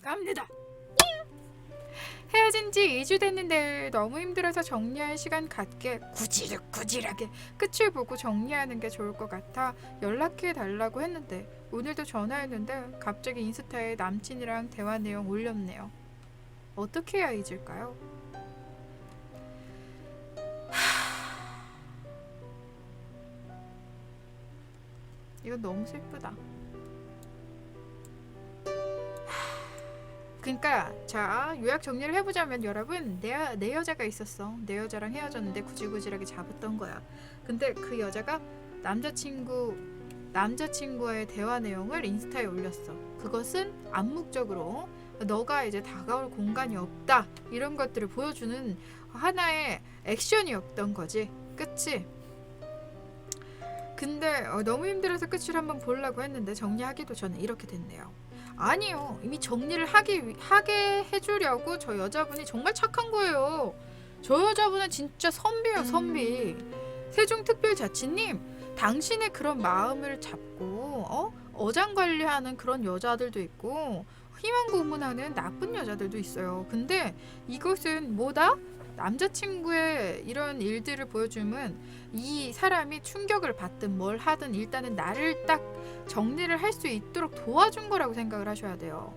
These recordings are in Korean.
갑니다. 헤어진 지 2주 됐는데 너무 힘들어서 정리할 시간 갖게 구질구질하게 끝을 보고 정리하는 게 좋을 것 같아 연락해 달라고 했는데 오늘도 전화했는데 갑자기 인스타에 남친이랑 대화 내용 올렸네요. 어떻게 해야 잊을까요? 이건 너무 슬프다. 그러니까 자 요약 정리를 해보자면 여러분 내, 내 여자가 있었어. 내 여자랑 헤어졌는데 구질구질하게 잡았던 거야. 근데 그 여자가 남자친구 남자친구와의 대화 내용을 인스타에 올렸어. 그것은 암묵적으로 너가 이제 다가올 공간이 없다. 이런 것들을 보여주는 하나의 액션이었던 거지. 그치? 근데 어, 너무 힘들어서 끝을 한번 보려고 했는데 정리하기도 전에 이렇게 됐네요 아니요. 이미 정리를 하기 위- 하게 해주려고 저 여자분이 정말 착한 거예요. 저 여자분은 진짜 선비예요, 선비. 세종특별자치님, 당신의 그런 마음을 잡고 어? 어장 관리하는 그런 여자들도 있고 희망 고문하는 나쁜 여자들도 있어요. 근데 이것은 뭐다? 남자친구의 이런 일들을 보여주면 이 사람이 충격을 받든 뭘 하든 일단은 나를 딱 정리를 할 수 있도록 도와준 거라고 생각을 하셔야 돼요.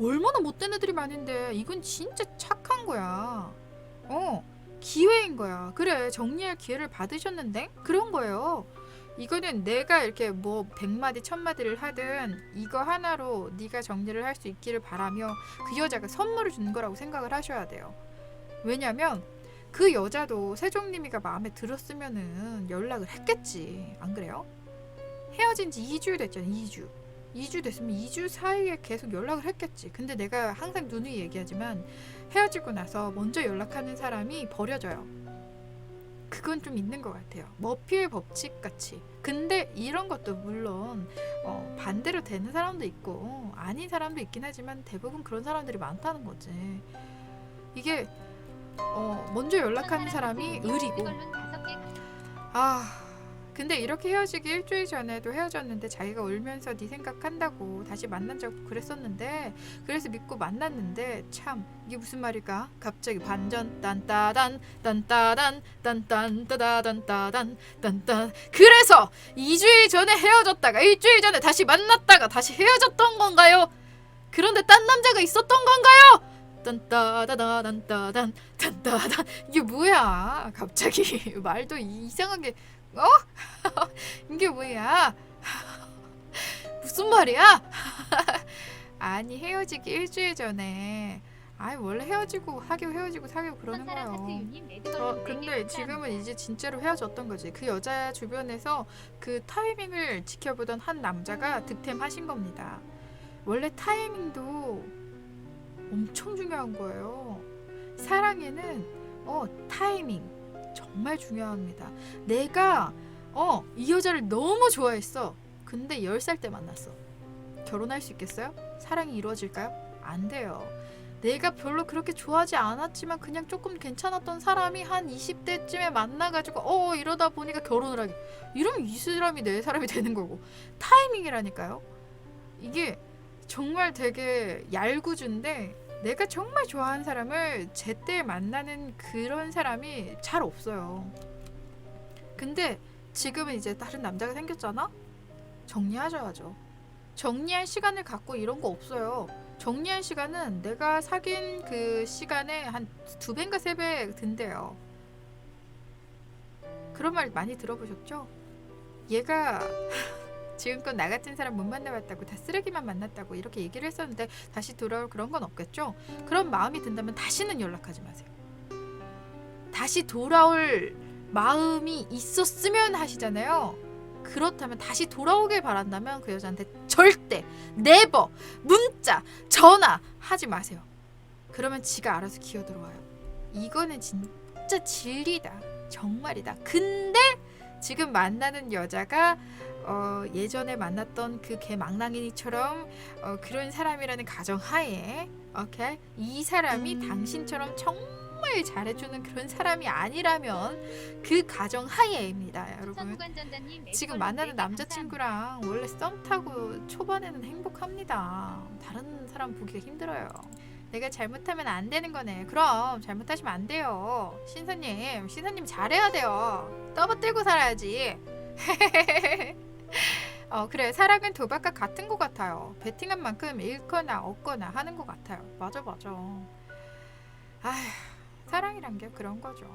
얼마나 못된 애들이 많은데 이건 진짜 착한 거야. 어, 기회인 거야. 그래, 정리할 기회를 받으셨는데 그런 거예요. 이거는 내가 이렇게 뭐 백마디 천마디를 하든 이거 하나로 네가 정리를 할 수 있기를 바라며 그 여자가 선물을 준 거라고 생각을 하셔야 돼요. 왜냐면 그 여자도 세종님이가 마음에 들었으면은 연락을 했겠지. 안 그래요? 헤어진 지 2주 됐잖아. 2주. 2주 됐으면 2주 사이에 계속 연락을 했겠지. 근데 내가 항상 누누이 얘기하지만 헤어지고 나서 먼저 연락하는 사람이 버려져요. 그건 좀 있는 것 같아요. 머피의 법칙 같이. 근데 이런 것도 물론 어, 반대로 되는 사람도 있고 아닌 사람도 있긴 하지만 대부분 그런 사람들이 많다는 거지. 이게 어, 먼저 연락하는 사람이 의리고 아 근데 이렇게 헤어지기 일주일 전에도 헤어졌는데 자기가 울면서 네 생각한다고 다시 만난다고 그랬었는데 그래서 믿고 만났는데 참 이게 무슨 말일까 갑자기 반전 딴따단 딴따단 딴딴따다단 따단 딴딴 그래서 2주일 전에 헤어졌다가 일주일 전에 다시 만났다가 다시 헤어졌던 건가요? 그런데 딴 남자가 있었던 건가요? 딴따다다단따단 딴따단 이게 뭐야 갑자기 말도 이상하게 어? 이게 뭐야? 무슨 말이야? 아니 헤어지기 일주일 전에 아이 원래 헤어지고 사귀고 헤어지고 사귀고 그러는 거예요. 어 근데 지금은 이제 진짜로 헤어졌던 거지. 그 여자 주변에서 그 타이밍을 지켜보던 한 남자가 득템하신 겁니다. 원래 타이밍도 엄청 중요한 거예요. 사랑에는 어 타이밍 정말 중요합니다. 내가 어 이 여자를 너무 좋아했어. 근데 10살 때 만났어. 결혼할 수 있겠어요? 사랑이 이루어질까요? 안 돼요. 내가 별로 그렇게 좋아하지 않았지만 그냥 조금 괜찮았던 사람이 한 20대쯤에 만나가지고 어 이러다 보니까 결혼을 하게 이러면 이 사람이 내 사람이 되는 거고 타이밍이라니까요 이게 정말 되게 얄궂은데 내가 정말 좋아하는 사람을 제때 만나는 그런 사람이 잘 없어요. 근데 지금은 이제 다른 남자가 생겼잖아? 정리하셔야죠. 정리할 시간을 갖고 이런 거 없어요. 정리할 시간은 내가 사귄 그 시간에 한 두 배인가 세 배 든대요. 그런 말 많이 들어보셨죠? 얘가 지금껏 나 같은 사람 못 만나봤다고 다 쓰레기만 만났다고 이렇게 얘기를 했었는데 다시 돌아올 그런 건 없겠죠? 그런 마음이 든다면 다시는 연락하지 마세요. 다시 돌아올 마음이 있었으면 하시잖아요. 그렇다면 다시 돌아오길 바란다면 그 여자한테 절대 네버 문자 전화 하지 마세요. 그러면 지가 알아서 기어 들어와요. 이거는 진짜 진리다. 정말이다. 근데 지금 만나는 여자가 어, 예전에 만났던 그 개 망나니처럼 어, 그런 사람이라는 가정 하에 오케이 이 사람이 당신처럼 정말 정말 잘해주는 그런 사람이 아니라면 그 가정 하에입니다, 여러분. 지금 만나는 남자친구랑 원래 썸 타고 초반에는 행복합니다. 다른 사람 보기가 힘들어요. 내가 잘못하면 안 되는 거네. 그럼 잘못하시면 안 돼요. 신사님, 신사님 잘해야 돼요. 떠받들고 살아야지. 어 그래 사랑은 도박과 같은 것 같아요. 베팅한 만큼 잃거나 얻거나 하는 것 같아요. 맞아 맞아. 아휴 사랑이란 게 그런 거죠.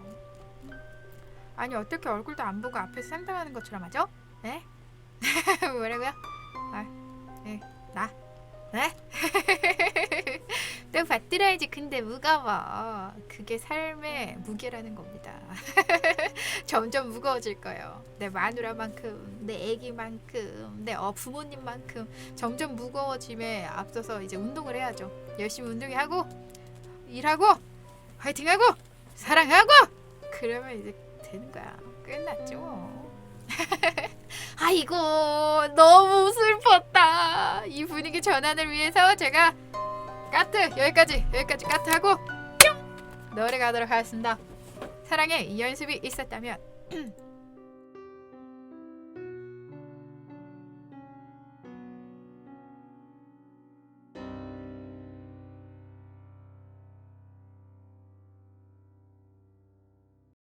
아니 어떻게 얼굴도 안 보고 앞에서 상담하는 것처럼 하죠? 네? 뭐라고요? 아, 네, 나, 네? 또 받들어야지. 근데 무거워. 그게 삶의 무게라는 겁니다. 점점 무거워질 거예요. 내 마누라만큼, 내 아기만큼, 내 어, 부모님만큼 점점 무거워짐에 앞서서 이제 운동을 해야죠. 열심히 운동하고 일하고 화이팅하고 사랑하고 그러면 이제 되는 거야. 끝났죠. 뭐. 아이고 너무 슬펐다. 이 분위기 전환을 위해서 제가 까트! 여기까지! 여기까지 까트 하고 뿅 노래 가도록 하겠습니다. 사랑에 이 연습이 있었다면